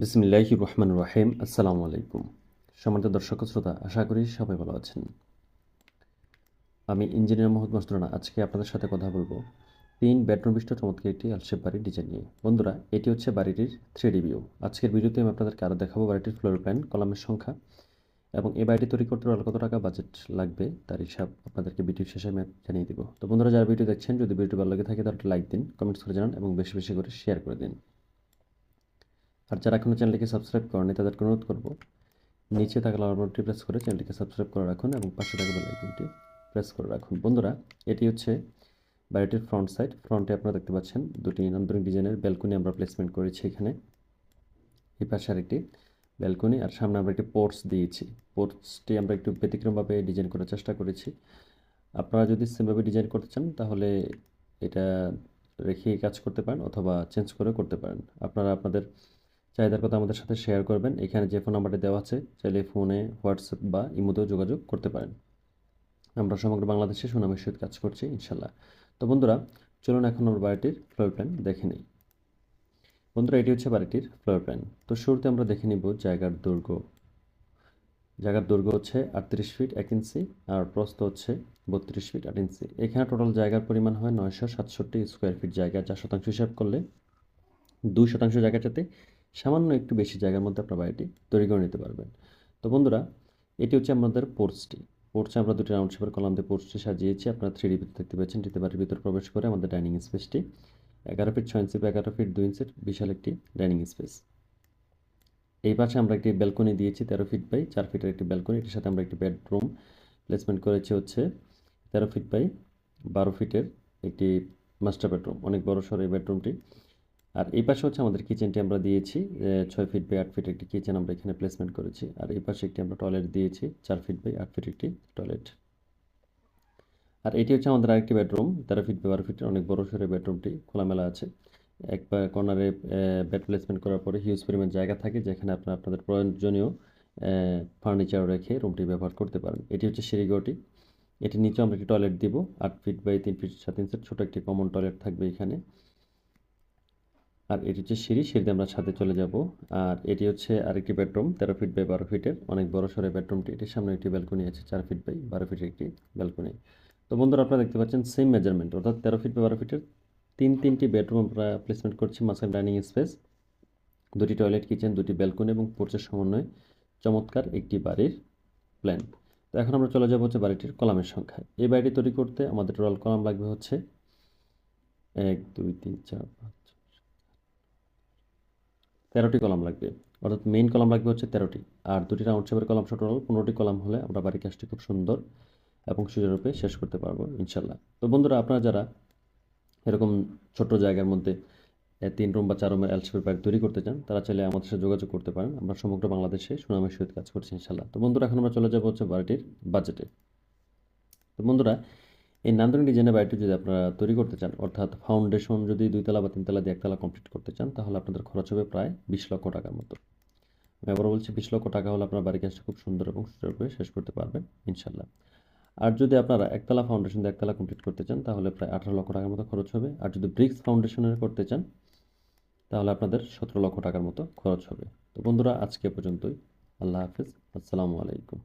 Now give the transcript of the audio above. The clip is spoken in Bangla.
বিসমিল্লাহি রহমান রহিম, আসসালামু আলাইকুম। সম্মানিত দর্শক শ্রোতা, আশা করি সবাই ভালো আছেন। আমি ইঞ্জিনিয়ার মোহাম্মদ মাসুরানা আজকে আপনাদের সাথে কথা বলব তিন বেডরুম বিশিষ্ট চমৎকার একটি আলসেপ বাড়ির ডিজাইন নিয়ে। বন্ধুরা, এটি হচ্ছে বাড়িটির থ্রি ভিউ আজকের ভিডিওতে আমি আপনাদেরকে আরও দেখাবো বাড়িটির ফ্লোর প্ল্যান কলামের সংখ্যা এবং এই বাড়িটি তৈরি করতে কত টাকা বাজেট লাগবে তার হিসাব আপনাদেরকে ভিডিও শেষে আমি জানিয়ে দিব। তো বন্ধুরা, যারা ভিডিও দেখছেন, যদি ভিডিও ভালো লাগে থাকে, তাহলে লাইক দিন কমেন্টস করে জানান এবং বেশি বেশি করে শেয়ার করে দিন। আর যারা এখনও চ্যানেলটিকে সাবস্ক্রাইব করেনি তাদেরকে অনুরোধ করব, নিচে থাকা লাল বাটনটি প্রেস করে চ্যানেলটিকে সাবস্ক্রাইব করে রাখুন এবং পাশে থাকা বেল আইকনটি প্রেস করে রাখুন। বন্ধুরা, এটি হচ্ছে বাড়িটির ফ্রন্ট সাইড ফ্রন্টে আপনারা দেখতে পাচ্ছেন দুটি নান্দনিক ডিজাইনের ব্যালকনি আমরা প্লেসমেন্ট করেছি এখানে। এই পাশে আরেকটি ব্যালকনি আর সামনে আমরা একটি পোর্টস দিয়েছি। পোর্টসটি আমরা একটু ব্যতিক্রমভাবে ডিজাইন করার চেষ্টা করেছি। আপনারা যদি সেমভাবে ডিজাইন করতে চান, তাহলে এটা রেখে কাজ করতে পারেন অথবা চেঞ্জ করে করতে পারেন। আপনারা আপনাদের চাহিদার কথা আমাদের সাথে শেয়ার করবেন। এখানে যে ফোন নাম্বারটি দেওয়া আছে, চাইলে ফোনে হোয়াটসঅ্যাপ বা ইমোতেও যোগাযোগ করতে পারেন। আমরা সমগ্র বাংলাদেশে সুনামের সহিত কাজ করছি ইনশাল্লাহ তো বন্ধুরা, চলুন এখন আমরা বাড়িটির ফ্লোর প্ল্যান দেখে নিই। বন্ধুরা, এটি হচ্ছে বাড়িটির ফ্লোর প্ল্যান তো শুরুতে আমরা দেখে নিব জায়গার দৈর্ঘ্য। জায়গার দৈর্ঘ্য হচ্ছে আটত্রিশ ফিট এক ইঞ্চি আর প্রস্থ হচ্ছে বত্রিশ ফিট আট ইঞ্চি এখানে টোটাল জায়গার পরিমাণ হয় নয়শো সাতষট্টি স্কোয়ার ফিট জায়গা চার শতাংশ হিসাব করলে দুই শতাংশ জায়গাটাতে সামান্য একটু বেশি জায়গার মধ্যে আপনার বাড়িটি তৈরি করে নিতে পারবেন। তো বন্ধুরা, এটি হচ্ছে আমাদের পোর্টসটি পোর্টসে আমরা দুটি রাউন্ড শেপের কলাম দিয়ে পোর্টসটি সাজিয়েছি। আপনারা থ্রি ডি দেখতে পাচ্ছেন টিতে বাড়ির ভিতর প্রবেশ করে আমাদের ডাইনিং স্পেসটি। এগারো ফিট ছয় ইঞ্চি এগারো ফিট দুই ইঞ্চির বিশাল একটি ডাইনিং স্পেস। এই পাশে আমরা একটি ব্যালকনি দিয়েছি, তেরো ফিট বাই চার ফিটের একটি ব্যালকনি। এটির সাথে আমরা একটি বেডরুম প্লেসমেন্ট করেছি হচ্ছে তেরো ফিট বাই বারো ফিটের একটি মাস্টার বেডরুম। অনেক বড় সর এই বেডরুমটি। আর এই পাশে হচ্ছে আমাদের কিচেনটি আমরা দিয়েছি ছয় ফিট বাই আট ফিট একটি কিচেন আমরা এখানে প্লেসমেন্ট করেছি। আর এই পাশে একটি আমরা টয়লেট দিয়েছি, চার ফিট বাই আট ফিট একটি টয়লেট আর এটি হচ্ছে আমাদের আরেকটি বেডরুম তেরো ফিট বাই বারো ফিটের অনেক বড় সরে বেডরুমটি খোলামেলা আছে। এক কর্নারে বেড প্লেসমেন্ট করার পরে হিউজ পরিমাণ জায়গা থাকে যেখানে আপনার আপনাদের প্রয়োজনীয় ফার্নিচার রেখে রুমটি ব্যবহার করতে পারেন। এটি হচ্ছে সিঁড়িঘরটি। এটি নিচে আমরা একটি টয়লেট দিব, আট ফিট বাই তিন ফিট সাত ইঞ্চের ছোটো একটি কমন টয়লেট থাকবে এখানে। আর এটি হচ্ছে সিঁড়ি সিঁড়িতে আমরা ছাদে চলে যাব। আর এটি হচ্ছে আরেকটি বেডরুম, তেরো ফিট বাই বারো ফিটের। অনেক বড় সরে বেডরুমটি। এটির সামনে একটি ব্যালকনি আছে, চার ফিট বাই বারো ফিটের একটি ব্যালকনি। তো বন্ধুরা, আপনারা দেখতে পাচ্ছেন সেম মেজারমেন্ট অর্থাৎ তেরো ফিট বাই বারো ফিটের তিন তিনটি বেডরুম আমরা প্লেসমেন্ট করছি, মাঝখানে ডাইনিং স্পেস, দুটি টয়লেট কিচেন, দুটি ব্যালকনি এবং পোর্চের সমন্বয়ে চমৎকার একটি বাড়ির প্ল্যান তো এখন আমরা চলে যাব হচ্ছে বাড়িটির কলামের সংখ্যা এই বাড়িটি তৈরি করতে আমাদের টোটাল কলাম লাগবে হচ্ছে এক, দুই, তিন, চার, পাঁচ তেরোটি কলাম লাগবে। অর্থাৎ মেইন কলাম লাগবে হচ্ছে তেরোটি। আর দুটি রাউন্ড শেপের কলাম টোটাল পনেরোটি কলাম হলে আমরা বাড়ির কাজটি খুব সুন্দর এবং সুচারুরূপে শেষ করতে পারব ইনশাল্লাহ। তো বন্ধুরা, আপনারা যারা এরকম ছোট জায়গার মধ্যে তিন রুম বা চার রুমের এলসিপির বাড়ি তৈরি করতে চান, তারা চাইলে আমাদের সাথে যোগাযোগ করতে পারেন। আমরা সমগ্র বাংলাদেশে সুনামের সহিত কাজ করছি ইনশাল্লাহ। তো বন্ধুরা, এখন আমরা চলে যাব হচ্ছে বাড়িটির বাজেটে তো বন্ধুরা এই নান্দনিক ডিজাইনের বাড়িটি যদি আপনারা তৈরি করতে চান, অর্থাৎ ফাউন্ডেশন যদি দুইতলা বা তিনতলা দিয়ে একতলা কমপ্লিট করতে চান, তাহলে আপনাদের খরচ হবে প্রায় বিশ লক্ষ টাকার মতো। আমি আবার বলছি, বিশ লক্ষ টাকা হলে আপনার বাড়ির কাজটা খুব সুন্দর এবং সুন্দরভাবে শেষ করতে পারবেন ইনশাল্লাহ আর যদি আপনারা একতলা ফাউন্ডেশন দিয়ে একতলা কমপ্লিট করতে চান, তাহলে প্রায় আঠারো লক্ষ টাকার মতো খরচ হবে। আর যদি ব্রিক্স ফাউন্ডেশনের করতে চান, তাহলে আপনাদের সতেরো লক্ষ টাকার মতো খরচ হবে। তো বন্ধুরা, আজকে পর্যন্তই। আল্লাহ হাফিজ। আসসালামু আলাইকুম।